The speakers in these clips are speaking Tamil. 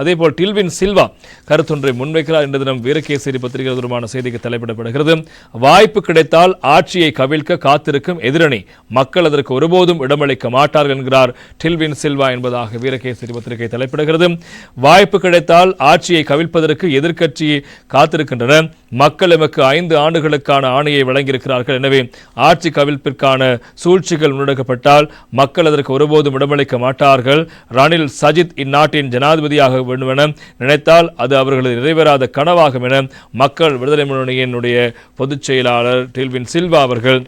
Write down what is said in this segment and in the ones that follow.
அதே போல் டில்வின் சில்வா கருத்தொன்றை முன்வைக்கிறார் என்ற தினம் வீரகேசரி பத்திரிகை தொடர்பான செய்திக்கு தலைப்பிடப்படுகிறது. வாய்ப்பு கிடைத்தால் ஆட்சியை கவிழ்க்க காத்திருக்கும் எதிரணி மக்கள் அதற்கு ஒருபோதும் இடமளிக்க மாட்டார்கள் என்கிறார் டில்வின் சில்வா என்பதாக வீரகேசரி பத்திரிகை தலைப்பிடுகிறது. வாய்ப்பு கிடைத்தால் ஆட்சியை கவிழ்ப்பதற்கு எதிர்க்கட்சி காத்திருக்கின்றன. மக்கள் எமக்கு ஐந்து ஆண்டுகளுக்கான ஆணையை வழங்கியிருக்கிறார்கள். எனவே ஆட்சி கவிழ்ப்பிற்கான சூழ்ச்சிகள் முன்னெடுக்கப்பட்டால் மக்கள் அதற்கு ஒருபோதும் இடமளிக்க மாட்டார்கள். ரணில் சஜித் இந்நாட்டின் ஜனாதிபதியாக வேண்டும் என நினைத்தால் அது அவர்களது நிறைவேறாத கனவாகும் என மக்கள் விடுதலை முன்னணியினுடைய பொதுச் செயலாளர் டில்வின் சில்வா அவர்கள்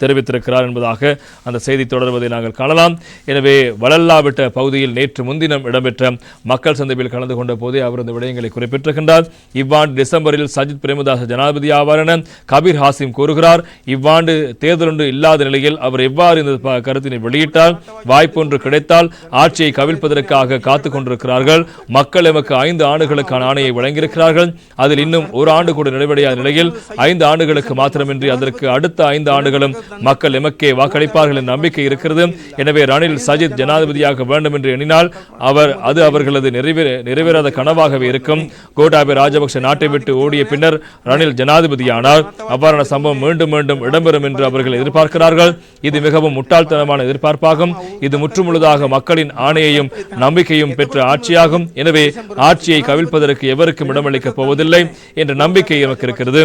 தெரிவித்திருக்கிறார் என்பதாக அந்த செய்தி தொடர்வதை நாங்கள் காணலாம். எனவே வளல்லாவிட்ட பகுதியில் நேற்று முன்தினம் இடம்பெற்ற மக்கள் சந்திப்பில் கலந்து கொண்ட போதே அவர் இந்த விடயங்களை குறிப்பிட்டிருக்கின்றார். இவ்வாண்டு டிசம்பரில் சஜித் பிரேமதாச ஜனாதிபதி ஆவார் என கபீர் ஹாசிம் கூறுகிறார். இவ்வாண்டு தேர்தல் ஒன்று இல்லாத நிலையில் அவர் எவ்வாறு இந்த ப- கருத்தினை வெளியிட்டார்? வாய்ப்பொன்று கிடைத்தால் ஆட்சியை கவிழ்ப்பதற்காக காத்துக் கொண்டிருக்கிறார்கள். மக்கள் எமக்கு ஐந்து ஆண்டுகளுக்கான ஆணையை வழங்கியிருக்கிறார்கள். அதில் இன்னும் ஒரு ஆண்டு கூட நிறைவடையாத நிலையில் ஐந்து ஆண்டுகளுக்கு மாத்திரமின்றி அதற்கு அடுத்த ஐந்து ஆண்டுகளும் மக்கள் எமக்கே வாக்களிப்பார்கள் என்ற நம்பிக்கை இருக்கிறது. எனவே ரணில் சஜித் ஜனாதிபதியாக வேண்டும் என்று எண்ணினால் அவர் அது அவர்களது நிறைவேற நிறைவேறாத கனவாகவே இருக்கும். கோட்டாபய ராஜபக்ஷ நாட்டை விட்டு ஓடிய பின்னர் ரணில் ஜனாதிபதியானார். அவ்வாறான சம்பவம் மீண்டும் மீண்டும் இடம்பெறும் என்று அவர்கள் எதிர்பார்க்கிறார்கள். இது மிகவும் முட்டாள்தனமான எதிர்பார்ப்பாகும். இது முற்றுமுழுதாக மக்களின் ஆணையையும் நம்பிக்கையும் பெற்ற ஆட்சியாகும். எனவே ஆட்சியை கவிழ்ப்பதற்கு எவருக்கும் இடமளிக்கப் போவதில்லை என்ற நம்பிக்கை எமக்கு இருக்கிறது.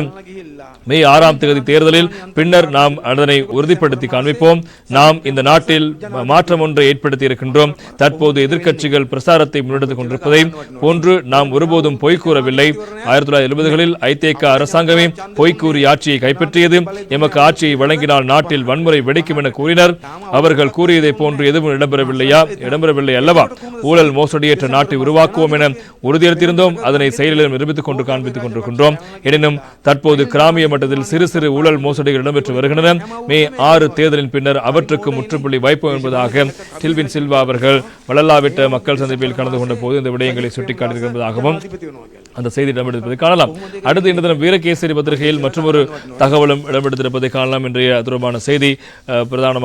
மே ஆறாம் தேதி தேர்தலில் பின்னர் நாம் அதனை உறுதிப்படுத்தி காண்பிப்போம். நாம் இந்த நாட்டில் மாற்றம் ஒன்றை ஏற்படுத்தி இருக்கின்றோம். தற்போது எதிர்க்கட்சிகள் பிரசாரத்தை முன்னெடுத்துக் கொண்டிருப்பதை போன்று நாம் ஒருபோதும் பொய் கூறவில்லை. ஆயிரத்தி தொள்ளாயிரத்தி எழுபதுகளில் ஐதேக அரசாங்கமே பொய் கூறி ஆட்சியை கைப்பற்றியது. எமக்கு ஆட்சியை வழங்கினால் நாட்டில் வன்முறை வெடிக்கும் என கூறினர். அவர்கள் கூறியதை போன்று எதுவும் இடம்பெறவில்லையா? இடம்பெறவில்லை அல்லவா? ஊழல் மோசடியற்ற நாட்டை உருவாக்குவோம் என உறுதியளித்திருந்தோம். அதனை செயலிலும் நிரூபித்துக் கொண்டு காண்பித்துக் கொண்டிருக்கின்றோம். எனினும் தற்போது கிராம கிராமிய மட்டத்தில் சிறு சிறு ஊழல் மோசடிகள் இடம்பெற்று வருகின்றன. மே ஆறு தேர்தலின் பின்னர் அவற்றுக்கு முற்றுப்புள்ளி வைப்போம் என்பதாக டில்வின் சில்வா அவர்கள் வளல்லாவிட்ட மக்கள் சந்திப்பில் கலந்து கொண்ட போது இந்த விடயங்களை சுட்டிக்காட்டியிருப்பதாகவும் அந்த செய்தி இடம்பெடுப்பதை காணலாம். அடுத்து இந்த தினம் வீரகேசரி பத்திரிகையில் மற்றொரு தகவலும் இடம்பெடுத்திருப்பதை காணலாம். இன்றைய தொடர்பான செய்தி பிரதானமாக